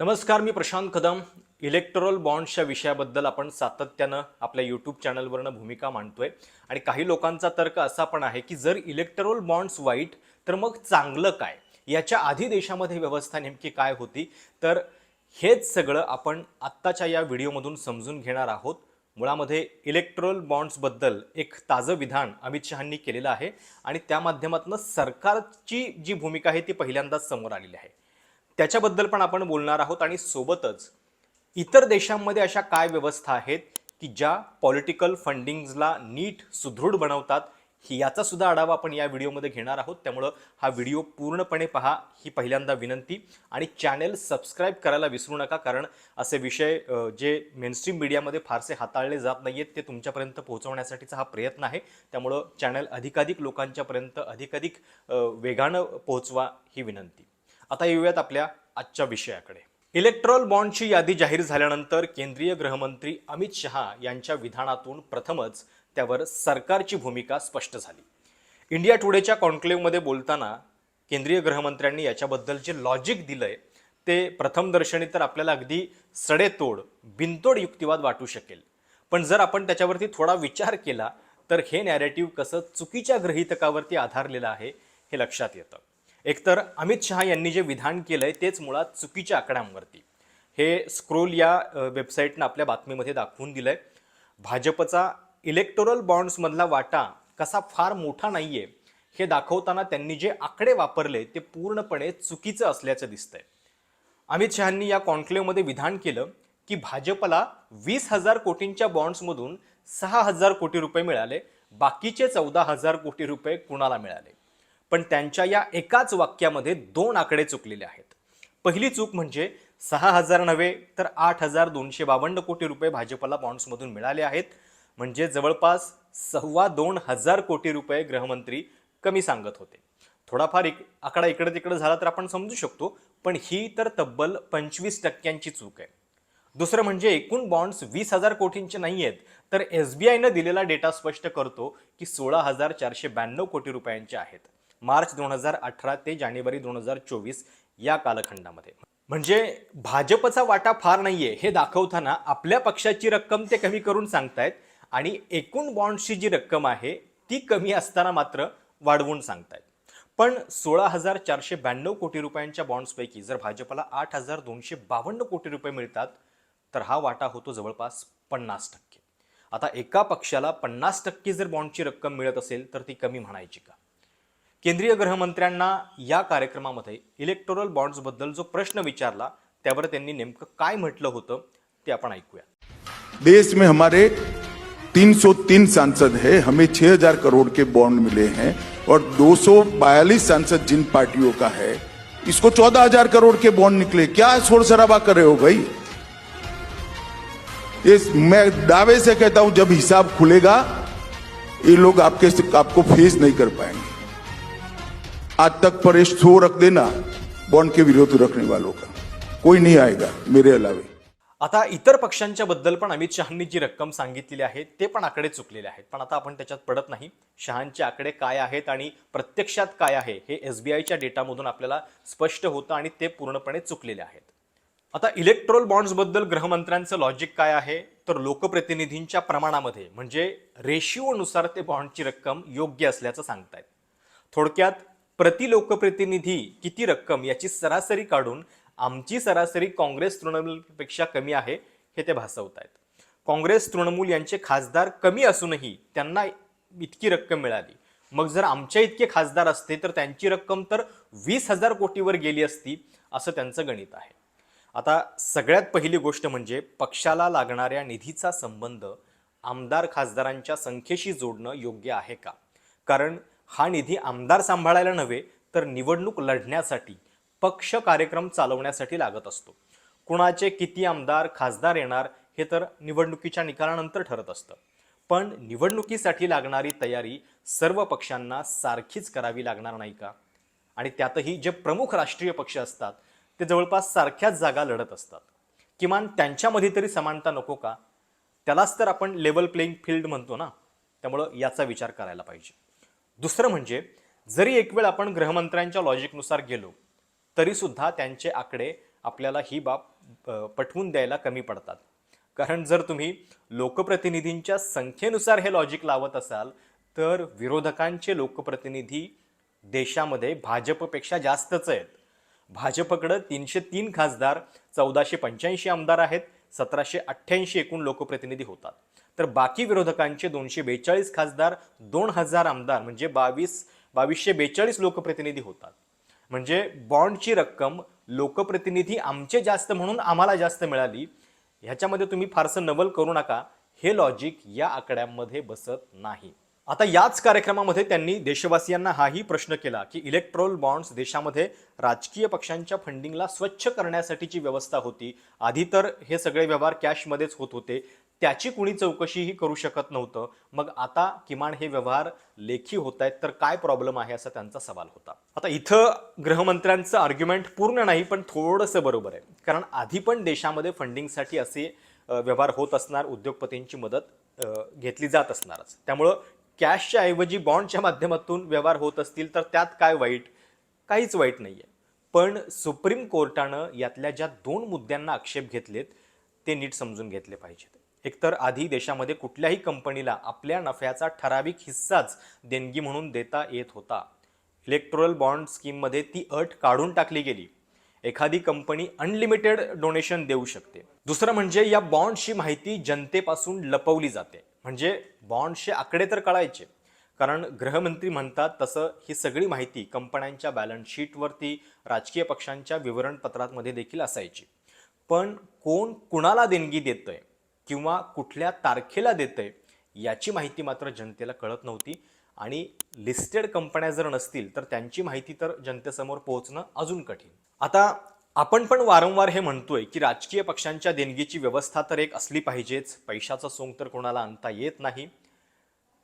नमस्कार मी प्रशांत कदम. इलेक्ट्रॉल बॉन्ड्सच्या विषयाबद्दल आपण सातत्यानं आपल्या यूट्यूब चॅनलवरनं भूमिका मांडतोय. आणि काही लोकांचा तर्क असा पण आहे की जर इलेक्ट्रॉल बॉन्ड्स वाईट तर मग चांगलं काय? याच्या आधी देशामध्ये व्यवस्था नेमकी काय होती? तर हेच सगळं आपण आत्ताच्या या व्हिडिओमधून समजून घेणार आहोत. मुळामध्ये इलेक्ट्रॉल बॉन्ड्सबद्दल एक ताजं विधान अमित शहांनी केलेलं आहे. आणि त्या माध्यमातून सरकारची जी भूमिका आहे ती पहिल्यांदाच समोर आलेली आहे. त्याच्याबद्दल पण आपण बोलणार आहोत आणि सोबतच इतर देशांमध्ये अशा काय व्यवस्था आहेत की ज्या पॉलिटिकल फंडिंग्जला नीट सुदृढ बनवतात ही याचा सुद्धा आढावा आपण या व्हिडिओमध्ये घेणार आहोत. त्यामुळं हा व्हिडिओ पूर्णपणे पहा ही पहिल्यांदा विनंती. आणि चॅनेल सबस्क्राईब करायला विसरू नका कारण असे विषय जे मेनस्ट्रीम मीडियामध्ये फारसे हाताळले जात नाही आहेत ते तुमच्यापर्यंत पोहोचवण्यासाठीचा हा प्रयत्न आहे. त्यामुळं चॅनल अधिकाधिक लोकांच्यापर्यंत अधिकाधिक वेगानं पोहोचवा ही विनंती. आता येऊयात आपल्या आजच्या विषयाकडे. इलेक्ट्रॉल बॉन्डची यादी जाहीर झाल्यानंतर केंद्रीय गृहमंत्री अमित शहा यांच्या विधानातून प्रथमच त्यावर सरकारची भूमिका स्पष्ट झाली. इंडिया टुडेच्या कॉन्क्लेव्हमध्ये बोलताना केंद्रीय गृहमंत्र्यांनी याच्याबद्दल जे लॉजिक दिलंय ते प्रथमदर्शनी तर आपल्याला अगदी सडेतोड बिनतोड युक्तिवाद वाटू शकेल. पण जर आपण त्याच्यावरती थोडा विचार केला तर हे नॅरेटिव्ह कसं चुकीच्या गृहितकावरती आधारलेलं आहे हे लक्षात येतं. एकतर अमित शहा यांनी जे विधान केलं आहे तेच मुळात चुकीच्या आकड्यांवरती. हे स्क्रोल या वेबसाईटनं आपल्या बातमीमध्ये दाखवून दिलं आहे भाजपचा इलेक्टोरल बॉन्ड्समधला वाटा कसा फार मोठा नाही आहे हे दाखवताना त्यांनी जे आकडे वापरले ते पूर्णपणे चुकीचं असल्याचं दिसतंय. अमित शहांनी या कॉन्क्लेव्हमध्ये विधान केलं की भाजपला वीस हजार कोटींच्या बॉन्ड्समधून सहा हजार कोटी रुपये मिळाले बाकीचे चौदा हजार कोटी रुपये कुणाला मिळाले? पण त्यांच्या या एकाच वाक्यामध्ये दोन आकडे चुकलेले आहेत. पहिली चूक म्हणजे सहा हजार नव्हे तर आठ हजार दोनशे बावन्न कोटी रुपये भाजपला बॉन्ड्समधून मिळाले आहेत. म्हणजे जवळपास सव्वा दोन हजार कोटी रुपये गृहमंत्री कमी सांगत होते. थोडाफार एक आकडा इकडे तिकडे झाला तर आपण समजू शकतो पण ही तर तब्बल पंचवीस टक्क्यांची चूक आहे. दुसरं म्हणजे एकूण बॉन्ड्स वीस हजार कोटींचे नाही आहेत तर एस बी आयनं दिलेला डेटा स्पष्ट करतो की सोळा हजार चारशे ब्याण्णव कोटी रुपयांचे आहेत. मार्च दोन हजार अठरा ते जानेवारी दोन हजार चोवीस या कालखंडामध्ये. म्हणजे भाजपचा वाटा फार नाहीये हे दाखवताना आपल्या पक्षाची रक्कम ते कमी करून सांगतायत आणि एकूण बॉन्डची जी रक्कम आहे ती कमी असताना मात्र वाढवून सांगतायत. पण सोळा हजार चारशे ब्याण्णव कोटी रुपयांच्या बॉन्ड्सपैकी जर भाजपला आठ हजार दोनशे बावन्न कोटी रुपये मिळतात तर हा वाटा होतो जवळपास पन्नास टक्के. आता एका पक्षाला पन्नास टक्के जर बॉन्डची रक्कम मिळत असेल तर ती कमी म्हणायची का? केंद्रीय गृहमंत्र्यांना या कार्यक्रमामध्ये इलेक्टोरल बॉन्ड्सबद्दल जो प्रश्न विचारला त्यावर त्यांनी नेमकं काय म्हटलं होतं ते आपण ऐकूया. देश में हमारे 303 सांसद है हमें 6000 करोड़ के बॉन्ड मिले हैं और 242 सांसद जिन पार्टियों का है इसको 14000 करोड़ के बॉन्ड निकले। क्या शोर शराबा कर रहे हो भाई? ये मैं दावे से कहता हूं जब हिसाब खुलेगा ये लोग आपके आपको फेस नहीं कर पाएंगे। आज तक पर शो रख देना बॉन्ड के विरोध रखने वालों का। कोई नहीं आएगा मेरे अलावे। आता इतर पक्षांच्या बद्दल पण अमित शहांनी जी रक्कम सांगितलेली आहे ते पण आकडे चुकलेले आहेत. पण आता आपण त्याच्यात पडत नाही. शहांचे आकडे काय आहेत आणि प्रत्यक्षात काय आहे हे एस बी आयच्या डेटामधून आपल्याला स्पष्ट होतं आणि ते पूर्णपणे चुकलेले आहेत. आता इलेक्ट्रोल बॉन्ड्सबद्दल गृहमंत्र्यांचं लॉजिक काय आहे? तर लोकप्रतिनिधींच्या प्रमाणामध्ये म्हणजे रेशिओनुसार ते बॉन्डची रक्कम योग्य असल्याचं सांगतायत. थोडक्यात प्रति लोकप्रतिनिधी किती रक्कम याची सरासरी काढून आमची सरासरी काँग्रेस तृणमूलपेक्षा कमी आहे हे ते भासवत आहेत. काँग्रेस तृणमूल यांचे खासदार कमी असूनही त्यांना इतकी रक्कम मिळाली. मग जर आमच्या इतके खासदार असते तर त्यांची रक्कम तर वीस हजार कोटीवर गेली असती असं त्यांचं गणित आहे. आता सगळ्यात पहिली गोष्ट म्हणजे पक्षाला लागणाऱ्या निधीचा संबंध आमदार खासदारांच्या संख्येशी जोडणं योग्य आहे का? कारण हा निधी आमदार सांभाळायला नव्हे तर निवडणूक लढण्यासाठी पक्ष कार्यक्रम चालवण्यासाठी लागत असतो. कुणाचे किती आमदार खासदार येणार हे तर निवडणुकीच्या निकालानंतर ठरत असतं. पण निवडणुकीसाठी लागणारी तयारी सर्व पक्षांना सारखीच करावी लागणार नाही का? आणि त्यातही जे प्रमुख राष्ट्रीय पक्ष असतात ते जवळपास सारख्याच जागा लढत असतात. किमान त्यांच्यामध्ये तरी समानता नको का? त्यालाच तर आपण लेवल प्लेईंग फील्ड म्हणतो ना? त्यामुळं याचा विचार करायला पाहिजे. दुसरं म्हणजे जरी एक वेळ आपण गृहमंत्र्यांच्या लॉजिकनुसार गेलो तरीसुद्धा त्यांचे आकडे आपल्याला ही बाब पटवून द्यायला कमी पडतात. कारण जर तुम्ही लोकप्रतिनिधींच्या संख्येनुसार हे लॉजिक लावत असाल तर विरोधकांचे लोकप्रतिनिधी देशामध्ये भाजपपेक्षा जास्तच आहेत. भाजपकडं तीनशे तीन खासदार चौदाशे पंच्याऐंशी आमदार आहेत सतराशे अठ्ठ्याऐंशी एकूण लोकप्रतिनिधी होतात. तर बाकी विरोधकांचे दोनशे बेचाळीस खासदार दोन हजार आमदार म्हणजे बावीस बावीसशे बेचाळीस लोकप्रतिनिधी होतात. म्हणजे बॉन्डची रक्कम लोकप्रतिनिधी आमचे जास्त म्हणून आम्हाला जास्त मिळाली. ह्याच्यामध्ये तुम्ही फारसं नवल करू नका. हे लॉजिक या आकड्यांमध्ये बसत नाही. आता याच कार्यक्रमामध्ये त्यांनी देशवासियांना हाही प्रश्न केला की इलेक्ट्रोल बॉन्ड्स देशामध्ये राजकीय पक्षांच्या फंडिंगला स्वच्छ करण्यासाठीची व्यवस्था होती. आधी तर हे सगळे व्यवहार कॅशमध्येच होत होते. त्याची कुणी चौकशीही करू शकत नव्हतं. मग आता किमान हे व्यवहार लेखी होत आहेत तर काय प्रॉब्लेम आहे असा त्यांचा सवाल होता. आता इथं गृहमंत्र्यांचं आर्ग्युमेंट पूर्ण नाही पण थोडंसं बरोबर आहे. कारण आधी पण देशामध्ये फंडिंगसाठी असे व्यवहार होत असणार उद्योगपतींची मदत घेतली जात असणारच. त्यामुळं कॅशच्या ऐवजी बॉन्डच्या माध्यमातून व्यवहार होत असतील तर त्यात काय वाईट? काहीच वाईट नाही आहे पण सुप्रीम कोर्टानं यातल्या ज्या दोन मुद्द्यांना आक्षेप घेतलेत ते नीट समजून घेतले पाहिजेत. एकतर आधी देशामध्ये कुठल्याही कंपनीला आपल्या नफ्याचा ठराविक हिस्साच देणगी म्हणून देता येत होता. इलेक्ट्रोल बॉन्ड स्कीममध्ये ती अट काढून टाकली गेली. एखादी कंपनी अनलिमिटेड डोनेशन देऊ शकते. दुसरं म्हणजे या बॉन्डची माहिती जनतेपासून लपवली जाते. म्हणजे बॉन्डचे आकडे तर कळायचे. कारण गृहमंत्री म्हणतात तसं ही सगळी माहिती कंपन्यांच्या बॅलन्स शीटवरती राजकीय पक्षांच्या विवरणपत्रांमध्ये देखील असायची. पण कोण कुणाला देणगी देतंय? किंवा कुठल्या तारखेला देतं आहे याची माहिती मात्र जनतेला कळत नव्हती. आणि लिस्टेड कंपन्या जर नसतील तर त्यांची माहिती तर जनतेसमोर पोहोचणं अजून कठीण. आता आपण पण वारंवार हे म्हणतोय की राजकीय पक्षांच्या देणगीची व्यवस्था तर एक असली पाहिजेच पैशाचं सोंग तर कोणाला आणता येत नाही.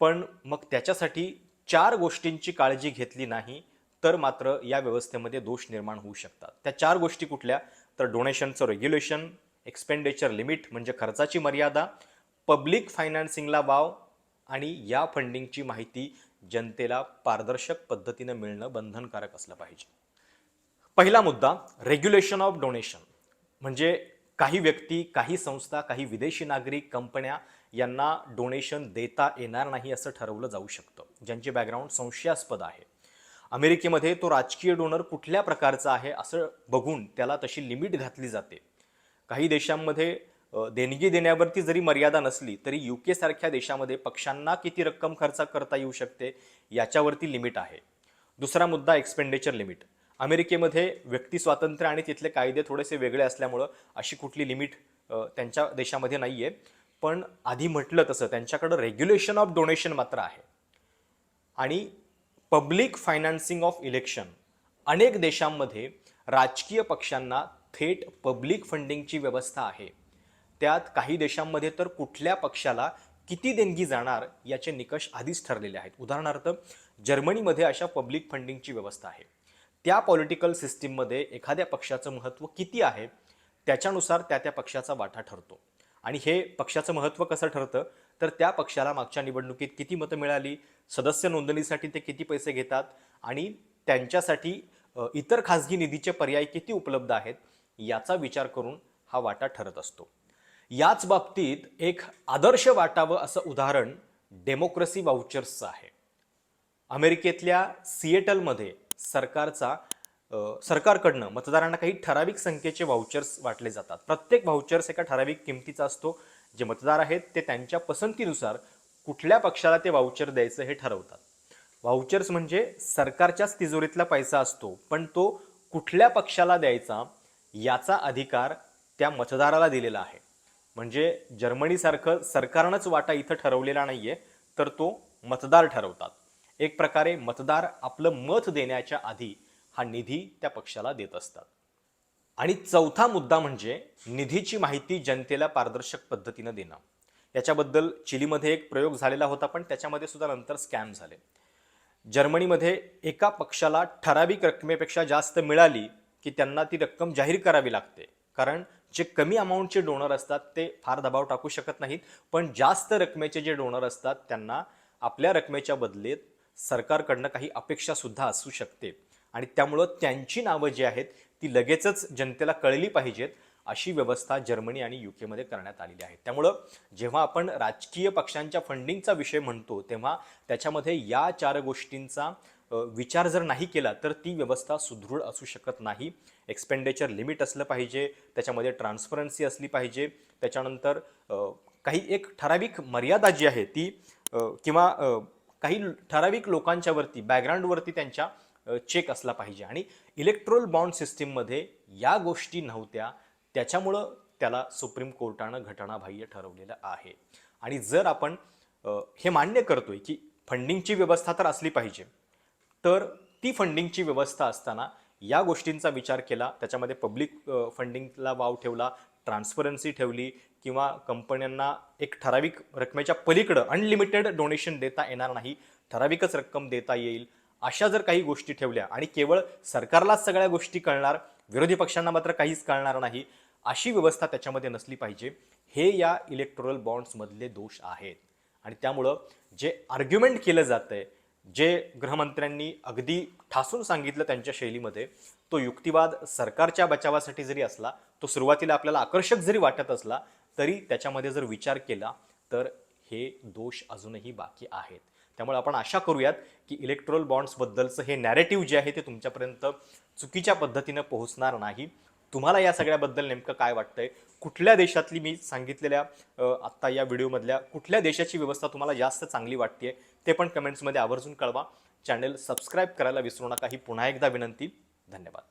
पण मग त्याच्यासाठी चार गोष्टींची काळजी घेतली नाही तर मात्र या व्यवस्थेमध्ये दोष निर्माण होऊ शकतात. त्या चार गोष्टी कुठल्या? तर डोनेशनचं रेग्युलेशन एक्सपेंडिचर लिमिट म्हणजे खर्चाची मर्यादा पब्लिक फायनान्सिंगला वाव आणि या फंडिंगची माहिती जनतेला पारदर्शक पद्धतीनं मिळणं बंधनकारक असलं पाहिजे. पहिला मुद्दा रेग्युलेशन ऑफ डोनेशन म्हणजे काही व्यक्ती काही संस्था काही विदेशी नागरिक कंपन्या यांना डोनेशन देता येणार नाही असं ठरवलं जाऊ शकतं. ज्यांचे बॅकग्राऊंड संशयास्पद आहे. अमेरिकेमध्ये तो राजकीय डोनर कुठल्या प्रकारचा आहे असं बघून त्याला तशी लिमिट घातली जाते. काही देशांमध्ये देणगी देण्यावरती जरी मर्यादा नसली तरी यू के सारख्या देशामध्ये पक्षांना किती रक्कम खर्च करता येऊ शकते याच्यावरती लिमिट आहे. दुसरा मुद्दा एक्सपेंडिचर लिमिट अमेरिकेमध्ये व्यक्ती स्वातंत्र्य आणि तिथले कायदे थोडेसे वेगळे असल्यामुळं अशी कुठली लिमिट त्यांच्या देशामध्ये नाही आहे पण आधी म्हटलं तसं त्यांच्याकडं रेग्युलेशन ऑफ डोनेशन मात्र आहे. आणि पब्लिक फायनान्सिंग ऑफ इलेक्शन अनेक देशांमध्ये राजकीय पक्षांना थेट पब्लिक फंडिंगची व्यवस्था आहे. त्यात काही देशांमध्ये तर कुठल्या पक्षाला किती देणगी जाणार याचे निकष आधीच ठरलेले आहेत. उदाहरणार्थ जर्मनीमध्ये अशा पब्लिक फंडिंगची व्यवस्था आहे. त्या पॉलिटिकल सिस्टीममध्ये एखाद्या पक्षाचं महत्त्व किती आहे त्याच्यानुसार त्या त्या पक्षाचा वाटा ठरतो. आणि हे पक्षाचं महत्त्व कसं ठरतं तर त्या पक्षाला मागच्या निवडणुकीत किती मतं मिळाली सदस्य नोंदणीसाठी ते किती पैसे घेतात आणि त्यांच्यासाठी इतर खाजगी निधीचे पर्याय किती उपलब्ध आहेत याचा विचार करून हा वाटा ठरत असतो. याच बाबतीत एक आदर्श वाटावं असं उदाहरण डेमोक्रेसी वाउचर्सचं आहे. अमेरिकेतल्या सिएटलमध्ये सरकारचा सरकारकडनं मतदारांना काही ठराविक संख्येचे व्हाउचर्स वाटले जातात. प्रत्येक व्हाउचर्स एका ठराविक किमतीचा असतो. जे मतदार आहेत ते त्यांच्या पसंतीनुसार कुठल्या पक्षाला ते व्हाउचर द्यायचं हे ठरवतात. व्हाउचर्स म्हणजे सरकारच्याच तिजोरीतला पैसा असतो पण तो कुठल्या पक्षाला द्यायचा याचा अधिकार त्या मतदाराला दिलेला आहे. म्हणजे जर्मनीसारखं सरकारनंच वाटा इथं ठरवलेला नाहीये तर तो मतदार ठरवतात. एक प्रकारे मतदार आपलं मत देण्याच्या आधी हा निधी त्या पक्षाला देत असतात. आणि चौथा मुद्दा म्हणजे निधीची माहिती जनतेला पारदर्शक पद्धतीनं देणं. याच्याबद्दल चिलीमध्ये एक प्रयोग झालेला होता पण त्याच्यामध्ये सुद्धा नंतर स्कॅम झाले. जर्मनीमध्ये एका पक्षाला ठराविक रकमेपेक्षा जास्त मिळाली की त्यांना ती रक्कम जाहीर करावी लागते. कारण जे कमी अमाऊंटचे डोनर असतात ते फार दबाव टाकू शकत नाहीत. पण जास्त रकमेचे जे डोनर असतात त्यांना आपल्या रकमेच्या बदलेत सरकारकडनं काही अपेक्षा सुद्धा असू शकते. आणि त्यामुळं त्यांची नावं जी आहेत ती लगेचच जनतेला कळली पाहिजेत अशी व्यवस्था जर्मनी आणि युकेमध्ये करण्यात आलेली आहे. त्यामुळं जेव्हा आपण राजकीय पक्षांच्या फंडिंगचा विषय म्हणतो तेव्हा त्याच्यामध्ये या चार गोष्टींचा विचार जर नाही केला तर ती व्यवस्था सुदृढ असू शकत नाही. एक्सपेंडिचर लिमिट असलं पाहिजे त्याच्यामध्ये ट्रान्सपरन्सी असली पाहिजे. त्याच्यानंतर काही एक ठराविक मर्यादा जी आहे ती किंवा काही ठराविक लोकांच्यावरती बॅकग्राऊंडवरती त्यांच्या चेक असला पाहिजे. आणि इलेक्ट्रोल बॉन्ड सिस्टीममध्ये या गोष्टी नव्हत्या त्याच्यामुळं त्याला सुप्रीम कोर्टानं घटनाबाह्य ठरवलेलं आहे. आणि जर आपण हे मान्य करतोय की फंडिंगची व्यवस्था तर असली पाहिजे तर ती फंडिंगची व्यवस्था असताना या गोष्टींचा विचार केला. त्याच्यामध्ये पब्लिक फंडिंगला वाव ठेवला ट्रान्सपरन्सी ठेवली किंवा कंपन्यांना एक ठराविक रकमेच्या पलीकडं अनलिमिटेड डोनेशन देता येणार नाही ठराविकच रक्कम देता येईल अशा जर काही गोष्टी ठेवल्या आणि केवळ सरकारलाच सगळ्या गोष्टी कळणार विरोधी पक्षांना मात्र काहीच कळणार नाही अशी व्यवस्था त्याच्यामध्ये नसली पाहिजे. हे या इलेक्ट्रोरल बॉन्ड्समधले दोष आहेत. आणि त्यामुळं जे आर्ग्युमेंट केलं जातं आहे जे गृहमंत्र्यांनी अगदी ठासून सांगितलं त्यांच्या शैलीमध्ये तो युक्तिवाद सरकारच्या बचावासाठी जरी असला तो सुरुवातीला आपल्याला आकर्षक जरी वाटत असला तरी त्याच्यामध्ये जर विचार केला तर हे दोष अजूनही बाकी आहेत. त्यामुळे आपण आशा करूयात की इलेक्ट्रोल बॉन्ड्सबद्दलचं हे नॅरेटिव्ह जे आहे ते तुमच्यापर्यंत चुकीच्या पद्धतीनं पोहोचणार नाही. तुम्हाला या सगळ्याबद्दल नेमकं काय वाटतंय? कुठल्या देशातली मी सांगितलेल्या आत्ता या व्हिडिओमधल्या कुठल्या देशाची व्यवस्था तुम्हाला जास्त चांगली वाटते ते पण कमेंट्समध्ये आवर्जून कळवा. चॅनल सबस्क्राईब करायला विसरू नका. ही पुन्हा एकदा विनंती. धन्यवाद.